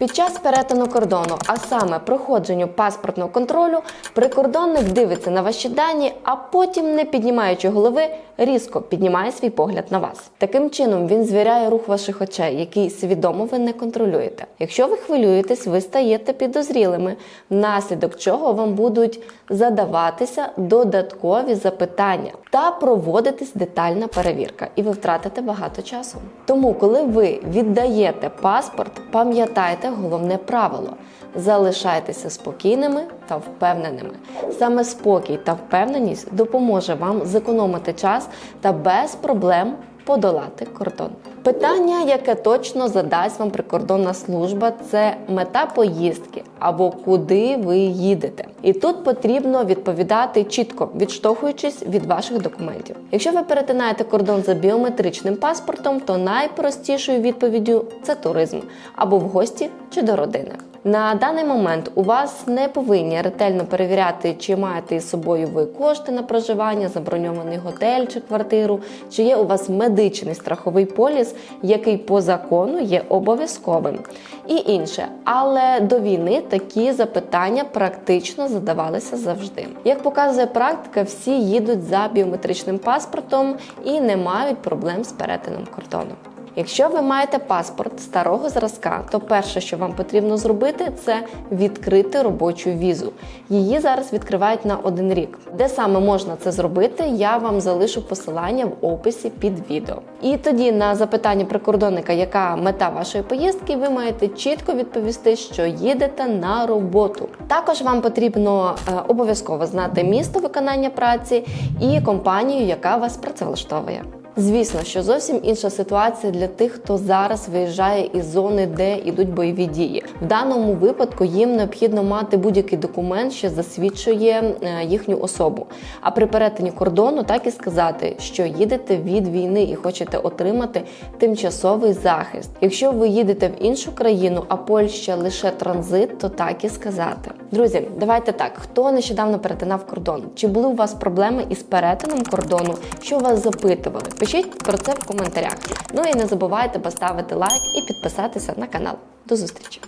Під час перетину кордону, а саме проходженню паспортного контролю, прикордонник дивиться на ваші дані, а потім, не піднімаючи голови, різко піднімає свій погляд на вас. Таким чином він звіряє рух ваших очей, який свідомо ви не контролюєте. Якщо ви хвилюєтесь, ви стаєте підозрілими, внаслідок чого вам будуть задаватися додаткові запитання та проводитись детальна перевірка, і ви втратите багато часу. Тому, коли ви віддаєте паспорт, пам'ятайте головне правило. Залишайтеся спокійними та впевненими. Саме спокій та впевненість допоможе вам зекономити час та без проблем подолати кордон. Питання, яке точно задасть вам прикордонна служба, це мета поїздки або куди ви їдете. І тут потрібно відповідати чітко, відштовхуючись від ваших документів. Якщо ви перетинаєте кордон за біометричним паспортом, то найпростішою відповіддю це туризм або в гості чи до родини. На даний момент у вас не повинні ретельно перевіряти, чи маєте із собою ви кошти на проживання, заброньований готель чи квартиру, чи є у вас медичний страховий поліс, який по закону є обов'язковим, і інше. Але до війни такі запитання практично задавалися завжди. Як показує практика, всі їдуть за біометричним паспортом і не мають проблем з перетином кордону. Якщо ви маєте паспорт старого зразка, то перше, що вам потрібно зробити, це відкрити робочу візу. Її зараз відкривають на один рік. Де саме можна це зробити, я вам залишу посилання в описі під відео. І тоді на запитання прикордонника, яка мета вашої поїздки, ви маєте чітко відповісти, що їдете на роботу. Також вам потрібно е, обов'язково знати місто виконання праці і компанію, яка вас працевлаштовує. Звісно, що зовсім інша ситуація для тих, хто зараз виїжджає із зони, де йдуть бойові дії. В даному випадку їм необхідно мати будь-який документ, що засвідчує е, їхню особу. А при перетині кордону так і сказати, що їдете від війни і хочете отримати тимчасовий захист. Якщо ви їдете в іншу країну, а Польща лише транзит, то так і сказати. Друзі, давайте так. Хто нещодавно перетинав кордон? Чи були у вас проблеми із перетином кордону? Що вас запитували? Пишіть про це в коментарях. Ну і не забувайте поставити лайк і підписатися на канал. До зустрічі!